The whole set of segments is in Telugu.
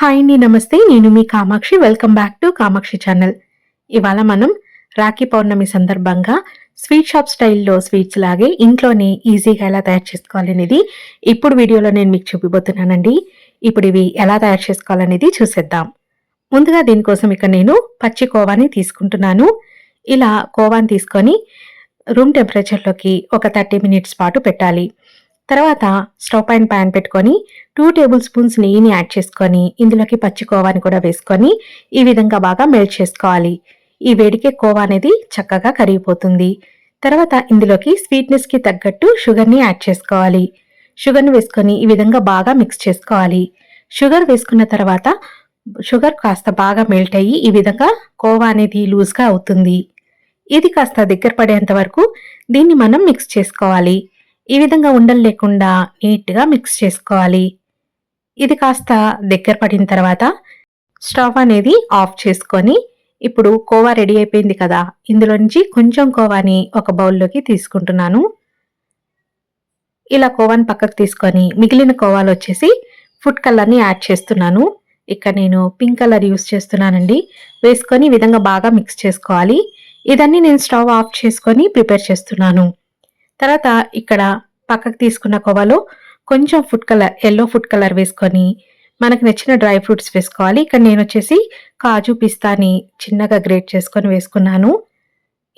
హాయ్ అండి నమస్తే. నేను మీ Kamakshi. Welcome back to Kamakshi channel ఇవాళ మనం రాఖీ పౌర్ణమి సందర్భంగా స్వీట్ షాప్ స్టైల్లో స్వీట్స్ లాగే ఇంట్లోనే ఈజీగా ఎలా తయారు చేసుకోవాలనేది ఇప్పుడు వీడియోలో నేను మీకు చూపిపోతున్నానండి ఇప్పుడు ఇవి ఎలా తయారు చేసుకోవాలనేది చూసేద్దాం. ముందుగా దీనికోసం ఇక నేను పచ్చి కోవాని తీసుకుంటున్నాను. ఇలా కోవాని తీసుకొని రూమ్ టెంపరేచర్లోకి ఒక థర్టీ మినిట్స్ పాటు పెట్టాలి. తర్వాత స్టవ్ పైన ప్యాన్ పెట్టుకొని టూ టేబుల్ స్పూన్స్ నెయ్యిని యాడ్ చేసుకొని ఇందులోకి పచ్చి కోవాని కూడా వేసుకొని ఈ విధంగా బాగా మెల్ట్ చేసుకోవాలి. ఈ వేడికే కోవా అనేది చక్కగా కరిగిపోతుంది. తర్వాత ఇందులోకి స్వీట్నెస్కి తగ్గట్టు షుగర్ని యాడ్ చేసుకోవాలి. షుగర్ని వేసుకొని ఈ విధంగా బాగా మిక్స్ చేసుకోవాలి. షుగర్ వేసుకున్న తర్వాత షుగర్ కాస్త బాగా మెల్ట్ అయ్యి ఈ విధంగా కోవా అనేది లూజ్గా అవుతుంది. ఇది కాస్త దగ్గర పడేంత వరకు దీన్ని మనం మిక్స్ చేసుకోవాలి. ఈ విధంగా ఉండలు లేకుండా నీట్గా మిక్స్ చేసుకోవాలి. ఇది కాస్త దగ్గర పడిన తర్వాత స్టవ్ అనేది ఆఫ్ చేసుకొని ఇప్పుడు కోవా రెడీ అయిపోయింది కదా ఇందులో నుంచి కొంచెం కోవాని ఒక బౌల్లోకి తీసుకుంటున్నాను. ఇలా కోవాని పక్కకు తీసుకొని మిగిలిన కోవాలు వచ్చేసి ఫుడ్ కలర్ని యాడ్ చేస్తున్నాను. ఇక్కడ నేను పింక్ కలర్ యూస్ చేస్తున్నానండి. వేసుకొని ఈ విధంగా బాగా మిక్స్ చేసుకోవాలి. ఇదన్నీ నేను స్టవ్ ఆఫ్ చేసుకొని ప్రిపేర్ చేస్తున్నాను. తర్వాత ఇక్కడ పక్కకు తీసుకున్న కోవాలో కొంచెం food colour yellow food colour వేసుకొని మనకు నచ్చిన డ్రై ఫ్రూట్స్ వేసుకోవాలి. ఇక్కడ నేను వచ్చేసి కాజు పిస్తాని చిన్నగా గ్రేట్ చేసుకొని వేసుకున్నాను.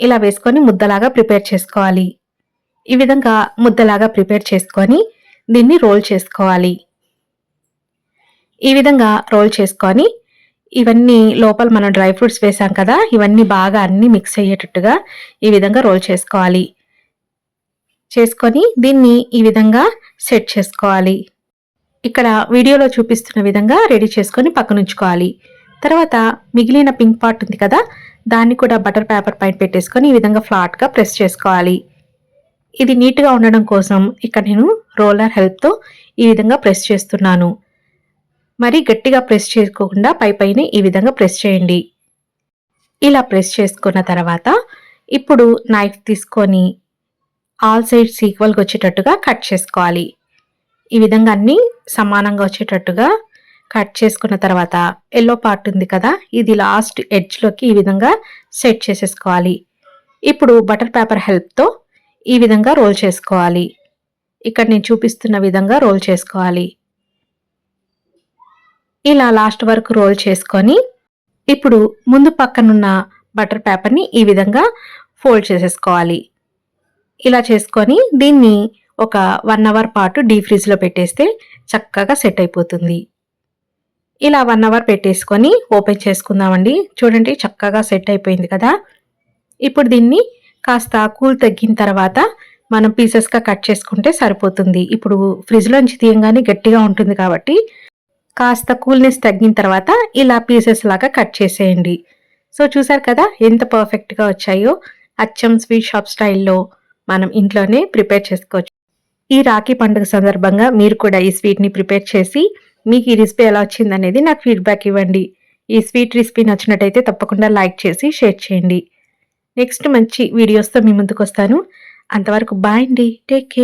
ఇలా వేసుకొని ముద్దలాగా ప్రిపేర్ చేసుకోవాలి. ఈ విధంగా ముద్దలాగా ప్రిపేర్ చేసుకొని దీన్ని రోల్ చేసుకోవాలి. ఈ విధంగా రోల్ చేసుకొని ఇవన్నీ లోపల మనం డ్రై ఫ్రూట్స్ వేసాం కదా ఇవన్నీ బాగా అన్ని మిక్స్ అయ్యేటట్టుగా ఈ విధంగా రోల్ చేసుకోవాలి. చేసుకొని దీన్ని ఈ విధంగా సెట్ చేసుకోవాలి. ఇక్కడ వీడియోలో చూపిస్తున్న విధంగా రెడీ చేసుకొని పక్కనుంచుకోవాలి. తర్వాత మిగిలిన పింక్ పార్ట్ ఉంది కదా దాన్ని కూడా బటర్ పేపర్ పైన పెట్టేసుకొని ఈ విధంగా ఫ్లాట్గా ప్రెస్ చేసుకోవాలి. ఇది నీట్గా ఉండడం కోసం ఇక్కడ నేను రోలర్ హెల్ప్తో ఈ విధంగా ప్రెస్ చేస్తున్నాను. మరి గట్టిగా ప్రెస్ చేసుకోకుండా పై పైన ఈ విధంగా ప్రెస్ చేయండి. ఇలా ప్రెస్ చేసుకున్న తర్వాత ఇప్పుడు నైఫ్ తీసుకొని ఆల్ సైడ్స్ ఈక్వల్గా వచ్చేటట్టుగా కట్ చేసుకోవాలి. ఈ విధంగా అన్నీ సమానంగా వచ్చేటట్టుగా కట్ చేసుకున్న తర్వాత ఎల్లో పార్ట్ ఉంది కదా ఇది లాస్ట్ ఎడ్జ్లోకి ఈ విధంగా సెట్ చేసేసుకోవాలి. ఇప్పుడు బటర్ పేపర్ హెల్ప్తో ఈ విధంగా రోల్ చేసుకోవాలి. ఇక్కడ నేను చూపిస్తున్న విధంగా రోల్ చేసుకోవాలి. ఇలా లాస్ట్ వరకు రోల్ చేసుకొని ఇప్పుడు ముందు పక్కనున్న బటర్ పేపర్ని ఈ విధంగా ఫోల్డ్ చేసేసుకోవాలి. ఇలా చేసుకొని దీన్ని ఒక వన్ అవర్ పాటు డీ ఫ్రిడ్జ్లో పెట్టేస్తే చక్కగా సెట్ అయిపోతుంది. ఇలా వన్ అవర్ పెట్టేసుకొని ఓపెన్ చేసుకుందామండి. చూడండి చక్కగా సెట్ అయిపోయింది కదా. ఇప్పుడు దీన్ని కాస్త కూల్ తగ్గిన తర్వాత మనం పీసెస్గా కట్ చేసుకుంటే సరిపోతుంది. ఇప్పుడు ఫ్రిడ్జ్లోంచి తీయంగానే గట్టిగా ఉంటుంది కాబట్టి కాస్త కూల్నెస్ తగ్గిన తర్వాత ఇలా పీసెస్ లాగా కట్ చేసేయండి. సో చూసారు కదా ఎంత పర్ఫెక్ట్గా వచ్చాయో అచ్చం స్వీట్ షాప్ స్టైల్లో మనం ఇంట్లోనే ప్రిపేర్ చేసుకోవచ్చు. ఈ రాఖీ పండుగ సందర్భంగా మీరు కూడా ఈ స్వీట్ని ప్రిపేర్ చేసి మీకు ఈ రెసిపీ ఎలా వచ్చింది అనేది నాకు ఫీడ్బ్యాక్ ఇవ్వండి. ఈ స్వీట్ రెసిపీ నచ్చినట్టయితే తప్పకుండా లైక్ చేసి షేర్ చేయండి. నెక్స్ట్ మంచి వీడియోస్తో మీ ముందుకు వస్తాను. అంతవరకు బాయ్ అండి. Take care.